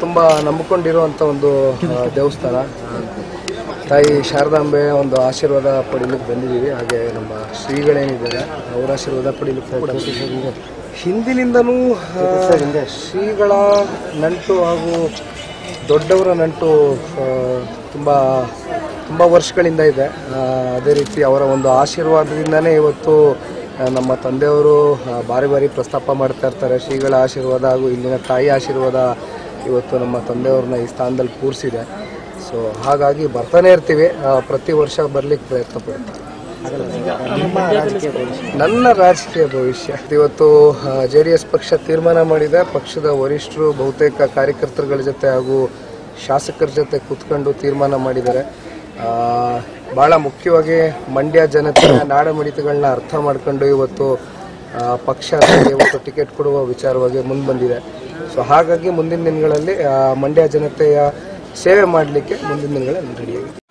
ತುಂಬ ನಂಬಿಕೊಂಡಿರುವಂಥ ಒಂದು ದೇವಸ್ಥಾನ. ತಾಯಿ ಶಾರದಾಂಬೆ ಒಂದು ಆಶೀರ್ವಾದ ಪಡೀಲಿಕ್ಕೆ ಬಂದಿದ್ದೀವಿ. ಹಾಗೆ ನಮ್ಮ ಶ್ರೀಗಳೇನಿದ್ದಾರೆ, ಅವರ ಆಶೀರ್ವಾದ ಪಡೀಲಿಕ್ಕೆ ಹಿಂದಿನಿಂದಲೂ ಶ್ರೀಗಳ ನಂಟು ಹಾಗೂ ದೊಡ್ಡವರ ನಂಟು ತುಂಬ ತುಂಬ ವರ್ಷಗಳಿಂದ ಇದೆ. ಅದೇ ರೀತಿ ಅವರ ಒಂದು ಆಶೀರ್ವಾದದಿಂದನೇ ಇವತ್ತು ನಮ್ಮ ತಂದೆಯವರು ಬಾರಿ ಬಾರಿ ಪ್ರಸ್ತಾಪ ಮಾಡ್ತಾ ಇರ್ತಾರೆ. ಶ್ರೀಗಳ ಆಶೀರ್ವಾದ ಹಾಗೂ ಇಲ್ಲಿನ ತಾಯಿ ಆಶೀರ್ವಾದ ಇವತ್ತು ನಮ್ಮ ತಂದೆಯವ್ರನ್ನ ಈ ಸ್ಥಾನದಲ್ಲಿ ಕೂರಿಸಿದೆ. ಸೊ ಹಾಗಾಗಿ ಬರ್ತಾನೆ ಇರ್ತೀವಿ. ಪ್ರತಿ ವರ್ಷ ಬರ್ಲಿಕ್ಕೆ ಪ್ರಯತ್ನ ಪಡ್ತೀವಿ ನನ್ನ ರಾಜಕೀಯ ಭವಿಷ್ಯ. ಇವತ್ತು ಜೆ ಡಿ ಎಸ್ ಪಕ್ಷ ತೀರ್ಮಾನ ಮಾಡಿದೆ. ಪಕ್ಷದ ವರಿಷ್ಠರು, ಬಹುತೇಕ ಕಾರ್ಯಕರ್ತರುಗಳ ಜೊತೆ ಹಾಗೂ ಶಾಸಕರ ಜೊತೆ ಕೂತ್ಕೊಂಡು ತೀರ್ಮಾನ ಮಾಡಿದ್ದಾರೆ. ಬಹಳ ಮುಖ್ಯವಾಗಿ ಮಂಡ್ಯ ಜನತೆಯ ನಾಡಮಿಡಿತಗಳನ್ನ ಅರ್ಥ ಮಾಡ್ಕೊಂಡು ಇವತ್ತು ಪಕ್ಷ ಇವತ್ತು ಟಿಕೆಟ್ ಕೊಡುವ ವಿಚಾರವಾಗಿ ಮುಂದೆ ಬಂದಿದೆ. ಸೊ ಹಾಗಾಗಿ ಮುಂದಿನ ದಿನಗಳಲ್ಲಿ ಮಂಡ್ಯ ಜನತೆಯ ಸೇವೆ ಮಾಡಲಿಕ್ಕೆ ಮುಂದಿನ ದಿನಗಳಲ್ಲಿ ರೆಡಿಯಾಗಿದೆ